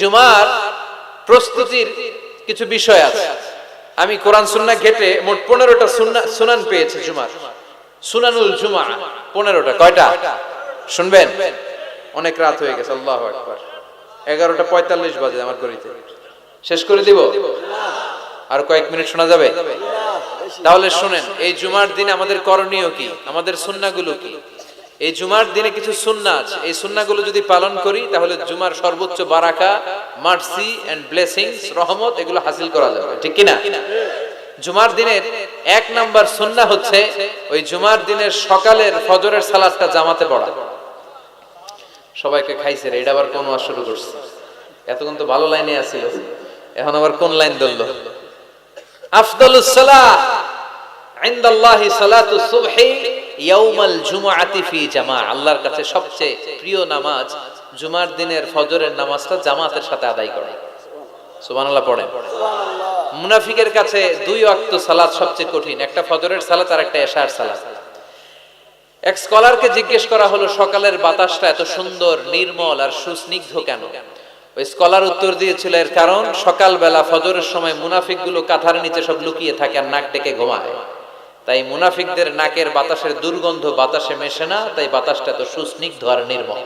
জুমার প্রস্তুতির কিছু বিষয় আছে। আমি কোরআন সুন্না ঘেটে মোট পনেরোটা সুনান পেয়েছি জুমার। সুনানুল জুমা, পনেরোটা। কয়টা? শুনবেন? অনেক রাত হয়ে গেছে, আল্লাহ একবার এগারোটা পঁয়তাল্লিশ বাজে আমার গড়িতে শেষ করে দিব? আর কয়েক মিনিট শোনা যাবে? তাহলে শুনেন, এই জুমার দিনে আমাদের করণীয় কি? আমাদের সুন্নাগুলো কি? এই জুমার দিনে কিছু সুন্না আছে। এই সুন্নাগুলো যদি পালন করি, তাহলে জুমার সর্বোচ্চ বারাকা, মার্সি এন্ড ব্লেসিংস রহমত, এগুলো হাসিল করা যাবে। ঠিক কিনা? জুমার দিনের এক নাম্বার সুন্না হচ্ছে, ওই জুমার দিনের সকালের ফজরের সালাদটা জামাতে পড়া। সবাইকে খাইছে রে, এটা আবার কোন শুরু করছে? এতক্ষণ তো ভালো লাইনে আছিল। এখন আবার কোন লাইন ধরলো? আফদালুস সালাহ ইনদাল্লাহি সালাতু আল্লাহর কাছে সবচেয়ে প্রিয় নামাজ জুমার দিনের ফজরের নামাজটা জামাতের সাথে আদায় সুবহানাল্লাহ মুনাফিকের কাছে দুই ওয়াক্ত সালাত সবচেয়ে কঠিন। একটা ফজরের সালাত আর একটা এশার সালাত। এক স্কলারকে জিজ্ঞেস করা হলো, সকালের বাতাসটা এত সুন্দর, নির্মল আর সুস্নিগ্ধ কেন? ওই স্কলার উত্তর দিয়েছিল, এর কারণ সকালবেলা ফজরের সময় মুনাফিকগুলো কাঁথার নিচে সব লুকিয়ে থাকে আর নাক ডেকে ঘুমায়। তাই মুনাফিকদের নাকের বাতাসের দুর্গন্ধ বাতাসে মেশে না, তাই বাতাসটা এত সুস্নিগ্ধ আর নির্মল।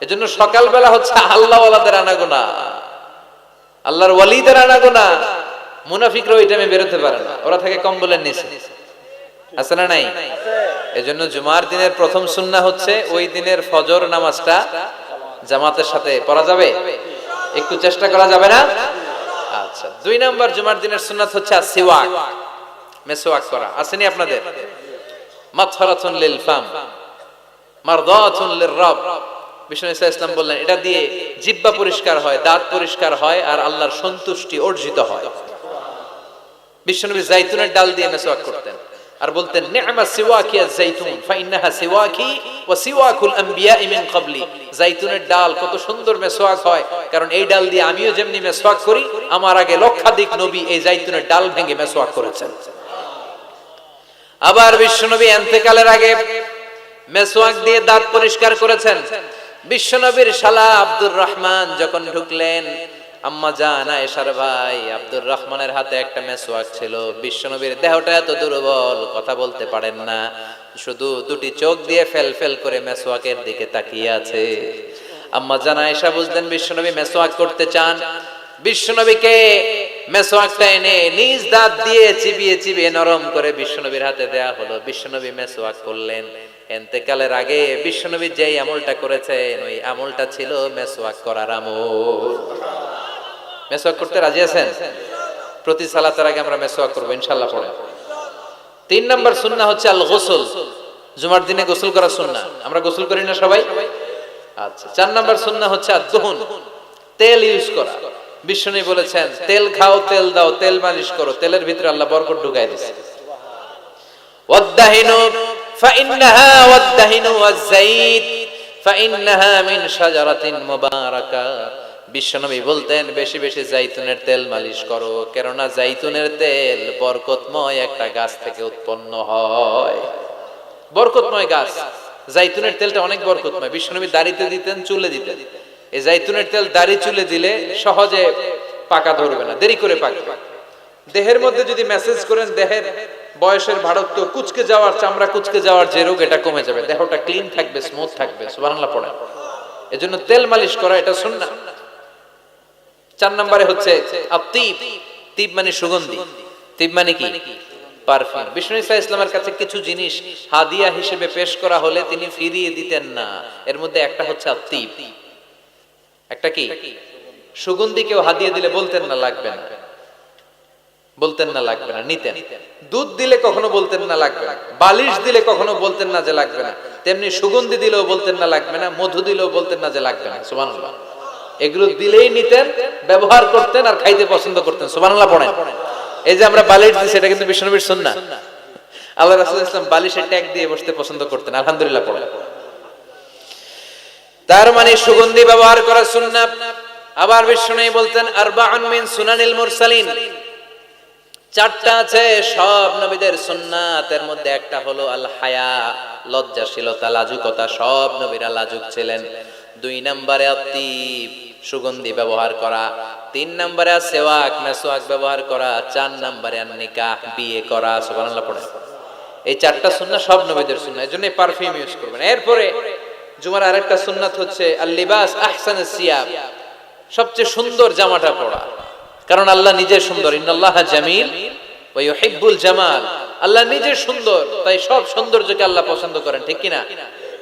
এজন্য সকালবেলা হচ্ছে আল্লাহওয়ালাদের আনাগোনা। আল্লাহর ওয়ালিদের আনাগোনা। মুনাফিকরা ওই টাইমে বেরোতে পারে না। ওরা থাকে কম্বলের নিচে। আছে না নাই? এজন্য জুমার দিনের প্রথম সুন্না হচ্ছে ওই দিনের ফজর নামাজটা জামাতের সাথে পড়া যাবে? একটু চেষ্টা করা যাবে না? আচ্ছা দুই নাম্বার জুমার দিনের সুন্নাত হচ্ছে সিওয়াক মেসোয়াক করা। আসেনি আপনাদের? লিল ফাম, মারদাতুন রব। বললেন, এটা দিয়ে পরিষ্কার হয়, দাঁত পরিষ্কার হয় আর আল্লাহর সন্তুষ্টি অর্জিত হয়। বিশ্বনবী জাইতুনের ডাল দিয়ে মেসওয়াক করতেন আর বলতেন সিওয়াকি ফাইন্নাহা সিওয়াকি ওয়া সিওয়াকুল আম্বিয়া মিন ক্বাবলি। ডাল কত সুন্দর মেসওয়াক হয়, কারণ এই ডাল দিয়ে আমিও যেমনি মেসওয়াক করি, আমার আগে লক্ষাধিক নবী এই জাইতুনের ডাল ভেঙে মেসওয়াক করেছেন। আবার বিশ্বনবী এন্তেকালের আগে মেসওয়াক দিয়ে দাঁত পরিষ্কার করেছেন। বিশ্বনবীর শালা আব্দুর রহমান যখন ঢুকলেন, আম্মা জান, আয়েশার ভাই, আব্দুর রহমানের হাতে একটা মেসওয়াক ছিল। বিশ্বনবীর দেহটা এত দুর্বল, কথা বলতে পারেন না। শুধু দুটি চোখ দিয়ে ফেল ফেল করে মেসোয়াকের দিকে তাকিয়ে আছে। আম্মা জান, আয়েশা বুঝলেন বিশ্বনবী মেসোয়াক করতে চান। বিশ্বনবীকে মেসওয়াকটা এনে নিজ দাঁত দিয়ে চিবিয়ে চিবিয়ে নরম করে বিশ্বনবীর হাতে দেয়া হলো। বিশ্বনবী মেসওয়াক করলেন। এন্তেকালের আগে বিশ্বনবী যেই আমলটা করেছেন, ওই আমলটা ছিল মেসওয়াক করার আমল। মেসওয়াক করতে রাজি আছেন? প্রতি সালাতের আগে আমরা মেসওয়াক করব ইনশাল্লাহ পড়ে তিন নম্বর সুন্না হচ্ছে আল গোসল জুমার দিনে গোসল করা সুন্না। আমরা গোসল করি না সবাই? আচ্ছা চার নম্বর সুন্না হচ্ছে আদহন তেল ইউজ করা। বিষ্ণু বলেছেন, তেল খাও, তেল দাও, তেল মালিশ করো, তেলের ভিতরে আল্লাহ বরকত ঢুকাই দিয়েছে বিশ্বনবী বলতেন, বেশি বেশি জাইতুনের তেল মালিশ করো, কেননা জাইতুনের তেল বরকতময় একটা গাছ থেকে উৎপন্ন হয়। বরকতময় গাছ জাইতুনের তেলটা অনেক বরকতময়। বিশ্বনবী দাড়িতে দিতেন, চুলে দিতেন। এই জাইতুনের তেল দাড়ি চুলে দিলে সহজে পাকা ধরবে না, দেরি করে পাকবে। দেহের মধ্যে যদি মেসেজ করেন, দেহের বয়সের ভারত্ব কুচকে যাওয়ার, চামড়া কুচকে যাওয়ার যে রোগ, এটা কমে যাবে। দেহটা ক্লিন থাকবে স্মুথ থাকবে, সুবহানাল্লাহ পড়ে এজন্য তেল মালিশ করা, এটা সুন্নাহ। চার নম্বরে হচ্ছে মানে সুগন্ধি। তিব মানে কি? পারফিউম। বিষ্ণু ইসা ইসলামের কাছে কিছু জিনিস হাদিয়া হিসেবে পেশ করা হলে তিনি ফিরিয়ে দিতেন না। এর মধ্যে একটা হচ্ছে আতিব একটা কি? সুগন্ধি কেউ হাদিয়ে দিলে বলতেন না, লাগবে না। বলতেন না, লাগবে না, নিতেন। দুধ দিলে কখনো বলতেন না, লাগবে না। বালিশ দিলে কখনো বলতেন না যে লাগবে না। তেমনি সুগন্ধি দিলেও বলতেন না, লাগবে না। মধু দিলেও বলতেন না যে লাগবে না। সুবহানাল্লাহ। এগুলো দিলেই নিতেন, ব্যবহার করতেন আর খাইতে পছন্দ করতেন। সুবহানাল্লাহ পড়েন। এই যে আমরা বালিশ দিছি, এটা কিন্তু বিষ্ণুবীর সুন্নাহ। আল্লাহ রাসূল ইসলাম বালিশের ট্যাগ দিয়ে বসতে পছন্দ করতেন। আলহামদুলিল্লাহ পড়েন। তার মানে সুগন্ধি ব্যবহার করা সুন্নাহ আবার বিষ্ণু বলতেন, আরবাউন মিন সুনানিল মুরসালিন। চারটা আছে, সব নবীদের সুন্নাতের মধ্যে একটা হলো আল হায়া লজ্জাশীলতা, লাজুকতা, সব নবীরা লাজুক ছিলেন। দুই নম্বরে আতিব সুগন্ধি ব্যবহার করা। তিন নম্বরে সেওয়াক, মেসোয়াক ব্যবহার করা। চার নম্বরে নিকাহ বিয়ে করা, সুবহানাল্লাহ এই চারটা সুন্নাহ সব নবীদের সুন্নাহ এজন্য পারফিউম ইউজ করবেন। এরপরে জুমার আরেকটা সুন্নাত হচ্ছে আল লিবাস আহসান সিয়াব সবচেয়ে সুন্দর জামাটা পরা কারণ আল্লাহ নিজে সুন্দর। ইন্নাল্লাহ জামিল ওয়া ইউহিব্বুল জামাল। আল্লাহ নিজে সুন্দর, তাই সব সৌন্দর্যকে আল্লাহ পছন্দ করেন, ঠিক কিনা?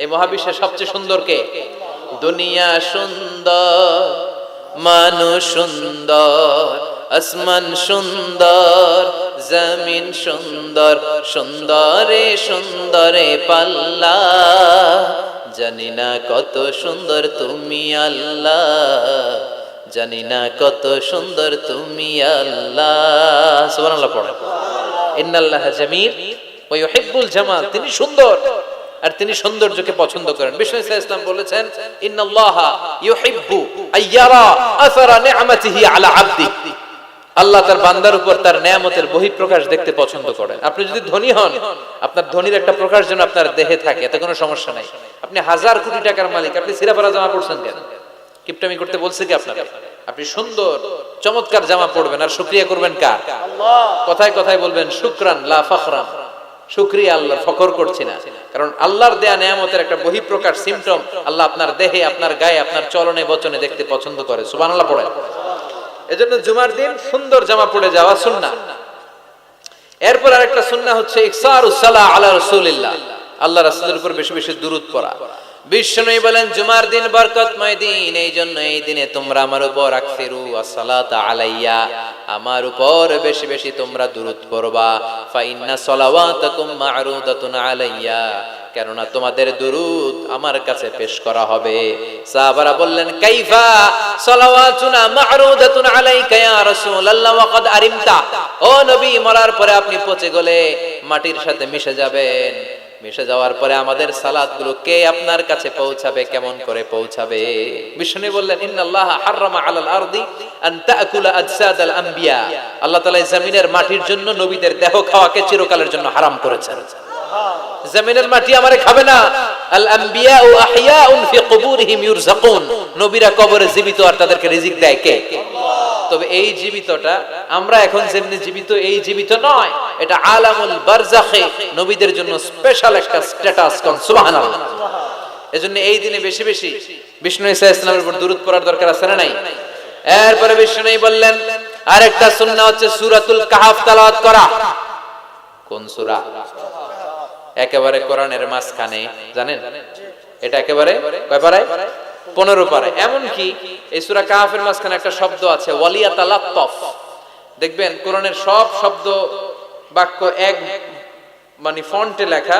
এই মহাবিশ্বের সবচেয়ে সুন্দর কে? দুনিয়া সুন্দর, মানুষ সুন্দর, আসমান সুন্দর, জমিন সুন্দর, সুন্দরে সুন্দরে পাল্লা। জানি না কত সুন্দর তুমি আল্লাহ। জানি না কত সুন্দর তুমি আল্লাহ। সুবহানাল্লাহ ইন্নাল্লাহ জামিল ওয়া ইউহিব্বুল জামাল। তিনি সুন্দর। আর তিনি সৌন্দর্যকে পছন্দ করেন। বিষ্ণু বলেছেন ইউহিব্বু আইয়ারা আসারা নি'মাতিহি আলা আবদি। আল্লাহ তার বান্দার উপর তার নেয়ামতের বহিঃপ্রকাশ দেখতে পছন্দ করেন। আপনি যদি ধনী হন, আপনার ধনীর একটা প্রকাশ যেন আপনার দেহে থাকে, এতে কোনো সমস্যা নাই। আপনি হাজার কোটি টাকার মালিক, আপনি সিরাপারা জামা পড়ছেন কেন? কিপটামি করতে বলছে কি আপনাকে আপনি সুন্দর, চমৎকার জামা পড়বেন আর শুক্রিয়া করবেন কার? কথায় কথায় বলবেন, শুক্রান লা ফখরান। শুক্রিয়া আল্লাহ ফখর করছি না। কারণ আল্লাহর দেয়া নেয়ামতের একটা বহিঃপ্রকাশ সিমটম আল্লাহ আপনার দেহে, আপনার গায়ে, আপনার চলনে, বচনে দেখতে পছন্দ করে। সুবহানাল্লাহ পড়ে এজন্য জুমার দিন সুন্দর জামা পরে যাওয়া সুন্নাহ। এরপর আরেকটা সুন্নাহ হচ্ছে, ইকসারুস সালাহ আলা রাসূলিল্লাহ। আল্লাহ রাসূলের উপর বেশি বেশি দুরূদ পড়া। বিষ্ণুই বলেন, জুমার দিন বরকতময় দিন, এই জন্য এই দিনে তোমরা আমার উপর আকসিরু আসসালাতা আলাইয়া, আমার উপর বেশি বেশি তোমরা দুরূদ পড়বা। সালাওয়াতাকুম মা'রুদাতুন আলাইয়া, কেননা তোমাদের দুরুদ আমার কাছে পেশ করা হবে। সাহাবারা বললেন, কাইফা সালাওয়াতুনা মা'রুদাতুন আলাইকা ইয়া রাসূলুল্লাহ আরিমতা। ও নবী, মরার পরে আপনি পচে গলে মাটির সাথে মিশে যাবেন। মিশে যাওয়ার পরে আমাদের সালাদগুলো কে আপনার কাছে পৌঁছাবে, কেমন করে পৌঁছাবে? বিষ্ণু বললেন আল্লাহ জমিনের মাটির জন্য নবীদের দেহ খাওয়াকে চিরকালের জন্য হারাম করেছেন। জমিনের মাটি আমারে খাবে না। আল আম্বিয়া ও আহিয়াউন ফি কুবুরিহিম ইউরযাকুন। নবীরা কবরে জীবিত আর তাদেরকে রিজিক দেয় কে? তবে এই জীবিতটা আমরা এখন যেমনি জীবিত, এই জীবিত নয়। এটা আলামুল বারজাখে নবীদের জন্য স্পেশাল একটা স্ট্যাটাস কোন, সুবহানাল্লাহ। এজন্য এই দিনে বেশি বেশি বিষ্ণু ঈসা ইসলামের উপর দুরূদ পড়ার দরকার আছে না নাই? এরপরে বিষ্ণু বললেন, আরেকটা সুন্নাহ হচ্ছে সূরাতুল কাহাফ তেলাওয়াত করা। কোন সূরা? একেবারে কোরআনের মাঝখানে, জানেন? এটা একেবারে, কয় পারায়? পনেরো পারায় এমন কি এই সুরা কাহাফের মাঝখানে একটা শব্দ আছে ওয়ালিয়া তালাত্তফ দেখবেন কোরআনের সব শব্দ বাক্য এক মানে ফন্টে লেখা,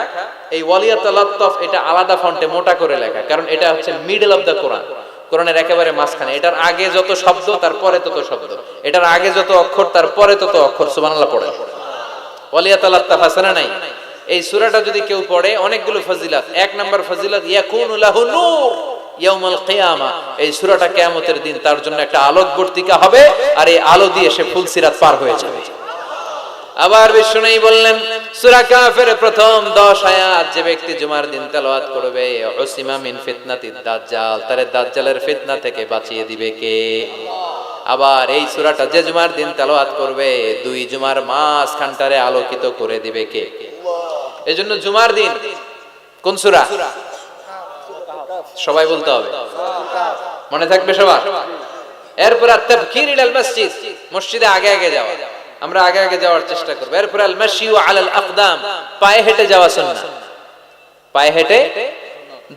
এই ওয়ালিয়া তালাত্তফ এটা আলাদা ফন্টে, মোটা করে লেখা, কারণ এটা হচ্ছে মিডল অফ দ্য কোরআন কোরআনের একেবারে মাঝখানে, এটার আগে যত শব্দ তার পরে তত শব্দ। এটার আগে যত অক্ষর তার পরে তত অক্ষর, সুবহানাল্লাহ পড়ে। ওয়ালিয়া তালাত্তফ আছে না নাই? এই সূরাটা যদি কেউ পড়ে, অনেকগুলো ফজিলাত। এক নাম্বার ফজিলাত, ইয়াকুনু লাহু নূর। ইয়াউমাল এই সূরাটা কিয়ামতের দিন, তার জন্য একটা আলোকবর্তিকা হবে, আর এই আলো দিয়ে সে ফুলসিরাত পার হয়ে যাবে। আবার বিষ্ণুই বললেন, সূরা কাফের প্রথম 10 আয়াত, যে ব্যক্তি জুমার দিন তেলাওয়াত করবে, উসিমা মিন ফিতনাতিদ দাজ্জাল, তারে দাজ্জালের ফিতনা থেকে বাঁচিয়ে দিবে কে? আবার এই সূরাটা যে জুমার দিন তেলাওয়াত করবে, দুই জুমার মাস খানটারে আলোকিত করে দিবে কে? এজন্য জুমার দিন কোন সূরা? সবাই বলতে হবে। মনে থাকবে সবার? এরপর তাফকির ইলাল মসজিদ, মসজিদে আগে আগে যাওয়া। আমরা আগে আগে যাওয়ার চেষ্টা করব। এরপর আল মাশিউ আলাল আকদাম, পায়ে হেঁটে যাওয়া সুন্নাহ পায়ে হেঁটে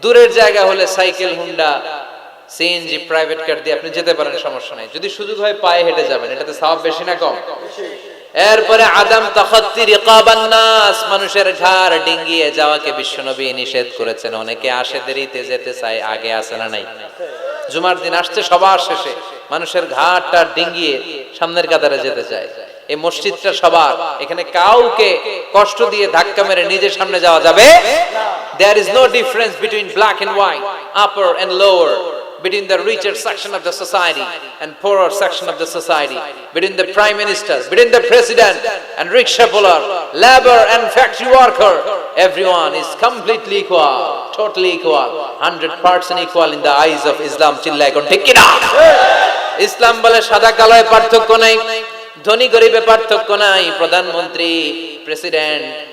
দূরের জায়গা হলে cycle, Honda CNG private car দিয়ে আপনি যেতে পারেন, সমস্যা নাই। যদি সুযোগ হয় পায়ে হেঁটে যাবেন। এটাতে সওয়াব বেশি না কম? এরপরে আদম তাখাত্তি রিকাবান মানুষের ঘাড় ডিঙ্গিয়ে যাওয়াকে বিশ্বনবী নিষেধ করেছেন। অনেকে আসে দেরিতে যেতে চায়, আগে আসে না নাই। জুমার দিন আসছে, সবার শেষে মানুষের ঘাটটা ডিঙ্গিয়ে সামনের কাতারে যেতে চায়। এই মসজিদটা সবার। এখানে কাউকে কষ্ট দিয়ে ধাক্কা মেরে নিজের সামনে যাওয়া যাবে there is no difference between black and white upper and lower between the richer section of the society and poorer section of the society, between the prime minister, between the president and rickshaw puller, labor and factory worker, everyone is completely equal. Equal hundred percent equal in the eyes of Islam চিল্লা এখন ঠিক কিনা ইসলাম বলে সাদা কালোয় পার্থক্য নাই ধনী গরিবে পার্থক্য নাই প্রধানমন্ত্রী প্রেসিডেন্ট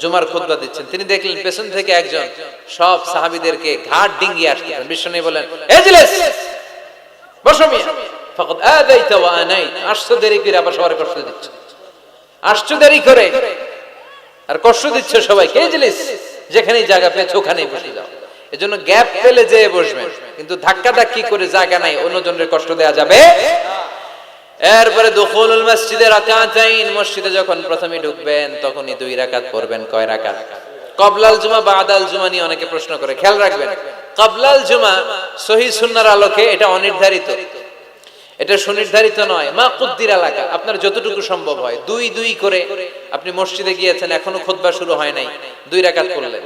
জুমার খুতবা দিচ্ছেন। তিনি দেখলেন পেছন থেকে একজন সব সাহাবীদেরকে ঘাট ডিঙ্গিয়ে আসতেছেন বিষ্ণু বলেন করে করে আর কষ্ট দিচ্ছ জায়গা বসে যাও। এজন্য গ্যাপ পেলে যে বসবেন। কিন্তু ধাক্কা ধাক্কি করে জায়গা নাই অন্যজনের কষ্ট দেয়া যাবে এরপরে দুখুলুল মসজিদে রাকাতাইন, মসজিদে যখন প্রথমে ঢুকবেন, তখনই দুই রাকাত পড়বেন। কয় রাকাত? কবলাল জুমা, বাদাল জুমা নিয়ে অনেকে প্রশ্ন করে। খেয়াল রাখবেন, কবলাল জুমা সহি সুন্নার আলোকে এটা অনির্ধারিত। এটা সুনির্ধারিত নয়। মা কুদ্দির এলাকা, আপনার যতটুকু সম্ভব হয়। দুই দুই করে আপনি মসজিদে গিয়েছেন, এখনও খুতবা শুরু হয় নাই। দুই রাকাত করলেন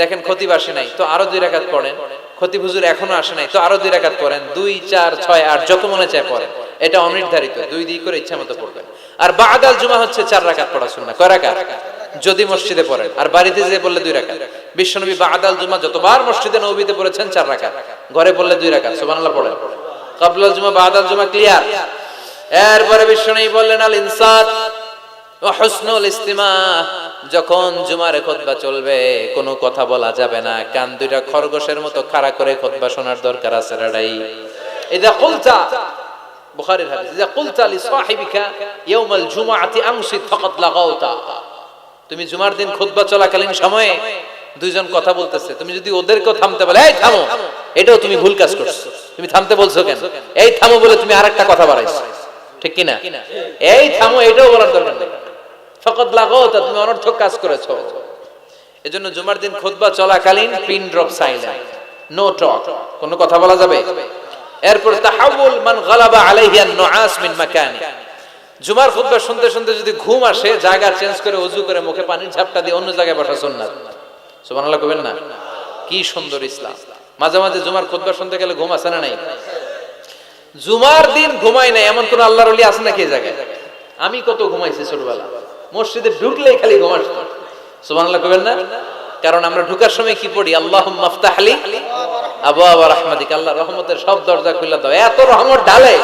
দেখেন খতিব আসে নাই, তো আরও দুই রাকাত পড়েন। খতিব হুজুর এখনও আসে নাই, তো আরও দুই রাকাত পড়েন। দুই, চার, ছয়, আট, যত মনে চায় পড়েন। এটা অনির্ধারিত, দুই দুই করে ইচ্ছা মতো পড়বেন। আর বাদাল জুমা হচ্ছে চার রাকাত পড়া শুননা কয় রাকাত? যদি মসজিদে পড়েন। আর বাড়িতে যে বললে দুই রাকাত। বিশ্বনবী বাদাল জুমা যতবার মসজিদে নবীতে পড়েছেন চার রাকাত। ঘরে পড়লে দুই রাকাত। সুবহানাল্লাহ পড়েন। কাবলাল জুমা জুমা ক্লিয়ার এরপরে বিশ্বনবী বললেন, আল ও ইস্তিমা। যখন জুমারে খুতবা চলবে, কোনো কথা বলা যাবে না। কান দুইটা খরগোশের মতো খাড়া করে খুতবা শোনার দরকার আছে রাডাই কুলতা বুখারীর হাদিস ইদা কুলতা লি সাহিবিকা ইয়াউমাল জুমআতি আমসিত ফাকাদ লাগাউতা তুমি জুমার দিন খুতবা চলাকালীন সময়ে দুইজন কথা বলতেছে। তুমি যদি ওদেরকেও থামতে বলে, এই থামো, এটাও তুমি ভুল কাজ করছ। তুমি থামতে বলছো কেন? এই থামো বলে তুমি আরেকটা কথা বাড়াইছো। ঠিক কি না? এই থামো, এটাও বলার দরকার নেই। ফকত লাগাও তা তুমি অনর্থক কাজ করেছ। এজন্য জুমার দিন খুতবা চলাকালীন pin drop silent. No talk. কোনো কথা বলা যাবে? এরপর তাহাউল মান গালাবা আলাইহি আন নুআস মিন মাকানি। জুমার খুতবা শুনতে শুনতে যদি ঘুম আসে, জায়গা চেঞ্জ করে ওযু করে মুখে পানির ঝাপটা দিয়ে অন্য জায়গায় বসা সুন্নাত। সুবহানাল্লাহ কবেন না? কি সুন্দর ইসলাম। মাঝে মাঝে জুমার খুতবা শুনতে গেলে ঘুম আসে না নাই? জুমার দিন ঘুমাই নাই, এমন কোন আল্লাহর ওলি আছে নাকি এই জায়গায়? আমি কত ঘুমাইছি ছোটবেলা। মসজিদে ঢুকলেই খালি ঘুমাস সুবহানাল্লাহ কবেন না? কারণ আমরা ঢুকার সময় কি পড়ি? আল্লাহ মাফতাহলি আল্লাহ রহমতের সব দরজা খুলে দাও। এত রহমত ঢালে,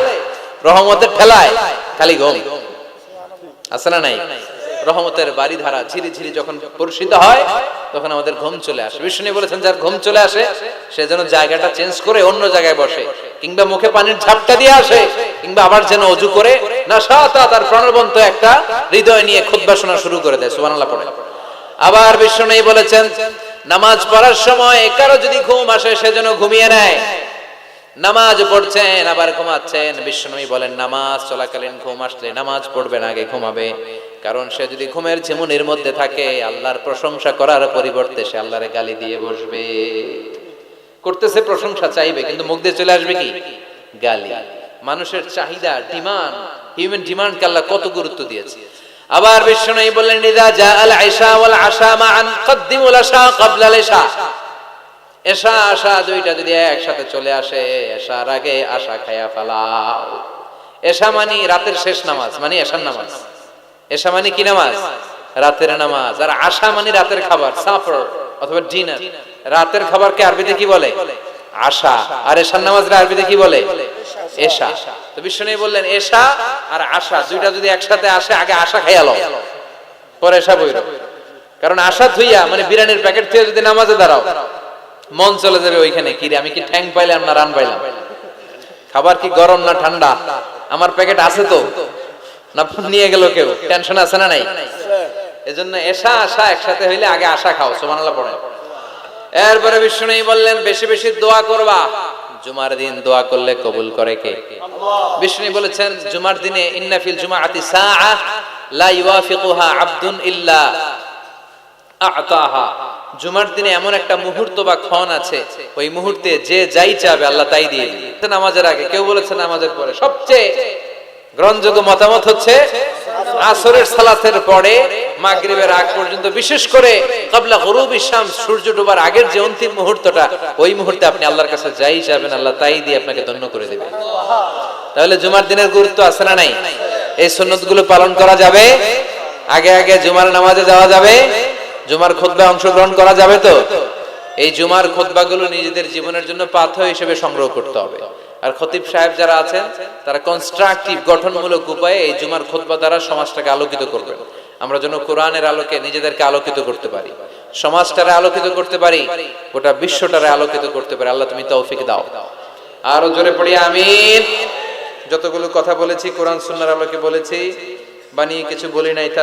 রহমতের ঠেলায় খালি ঘুম। আছে না নাই? রহমতের বাড়ি ধারা ঝিরি ঝিরি যখন পরিষিত হয়, তখন আমাদের ঘুম চলে আসে। বিষ্ণু বলেছেন, যার ঘুম চলে আসে, সে যেন জায়গাটা চেঞ্জ করে অন্য জায়গায় বসে, কিংবা মুখে পানির ঝাপটা দিয়ে আসে, কিংবা আবার যেন অজু করে না সাতা তার প্রাণবন্ত একটা হৃদয় নিয়ে খুদ্া শুরু করে দেয়। সুবহানাল্লাহ পড়ে। আবার বিষ্ণু বলেছেন নামাজ পড়ার সময় কারও যদি ঘুম আসে, সে যেন ঘুমিয়ে নেয়। নামাজ পড়ছেন, আবার ঘুমাচ্ছেন। বিষ্ণুই বলেন, নামাজ চলাকালীন ঘুম আসলে নামাজ পড়বেন আগে ঘুমাবে। কারণ সে যদি ঘুমের ঝিমুনির মধ্যে থাকে, আল্লাহর প্রশংসা করার পরিবর্তে সে আল্লাহরে গালি দিয়ে বসবে। করতেছে প্রশংসা, চাইবে, কিন্তু মুখ দিয়ে চলে আসবে কি? গালি। মানুষের চাহিদা, ডিমান্ড, হিউম্যান ডিমান্ডকে আল্লাহ কত গুরুত্ব দিয়েছে। আবার বিষ্ণুই বললেন, ইদা জা আল আইশা ওয়াল আশা মান কদ্দিমুল আশা ক্বাবলা আল ইশা এশা আশা দুইটা যদি একসাথে চলে আসে এশার আগে আশা খায়া ফেলাও। এশা মানে রাতের শেষ নামাজ মানে এশার নামাজ। এশা মানে কি নামাজ? রাতের নামাজ। আর আশা মানে রাতের খাবার, সাফর অথবা ডিনার। রাতের খাবারকে আরবিতে কি বলে? আশা। আর এশার নামাজ আরবিতে কি বলে? এশা। তো বিষ্ণু বললেন এশা আর আশা দুইটা যদি একসাথে আসে আগে আশা খাইয়ালো পরে এশা বইর কারণ আশা থুইয়া মানে বিরিয়ানির প্যাকেট থেকে যদি নামাজে দাঁড়াও মন চলে যাবে ওইখানে কি রে, আমি কি ঠ্যাং পাইলাম না রান পাইলাম? খাবার কি গরম না ঠান্ডা? আমার প্যাকেট আছে তো? না নিয়ে গেল কেউ? টেনশন আছে না নাই? এজন্য এসা আশা একসাথে হইলে আগে আশা খাও সুবহানাল্লাহ পড়ে এরপরে বিষ্ণু বললেন, বেশি বেশি দোয়া করবা। জুমার দিন দোয়া করলে কবুল করে কে? বিষ্ণু বলেছেন, জুমার দিনে ইন্না ফিল জুমাআতি সাআ লা আবদুন ইল্লা আতাহা। জুমার দিনে এমন একটা মুহূর্ত বা ক্ষণ আছে, ওই মুহূর্তে যে যাই চাবে আল্লাহ তাই দিয়ে নামাজের আগে কেউ বলেছে, নামাজের পরে সবচেয়ে গ্রহণযোগ্য মতামত হচ্ছে আসরের সালাতের পরে মাগরিবের আগ পর্যন্ত, বিশেষ করে কাবলা গরুব ইসলাম সূর্য ডোবার আগের যে অন্তিম মুহূর্তটা, ওই মুহূর্তে আপনি আল্লাহর কাছে যাই যাবেন, আল্লাহ তাই দিয়ে আপনাকে ধন্য করে দেবে। তাহলে জুমার দিনের গুরুত্ব আছে না নাই? এই সুন্নতগুলো পালন করা যাবে? আগে আগে জুমার নামাজে যাওয়া যাবে? জুমার খুতবা অংশগ্রহণ করা যাবে তো? এই জুমার খুতবাগুলো নিজেদের জীবনের জন্য পাথর হিসেবে সংগ্রহ করতে হবে। আর খতিব সাহেব যারা আছেন, তারা কনস্ট্রাকটিভ গঠনমূলক উপায়ে এই জুমার খুতবা দ্বারা সমাজটাকে আলোকিত করবেন। আমরা যেন কোরআনের আলোকে নিজেদেরকে আলোকিত করতে পারি। সমাজটারে আলোকিত করতে পারি, গোটা বিশ্বটারে আলোকিত করতে পারি। আল্লাহ তুমি তৌফিক দাও। আরও জোরে পড়ি, আমিন। যতগুলো কথা বলেছি, কোরআন সুন্নাহর আলোকে বলেছি, বানিয়ে কিছু বলি নাই, তার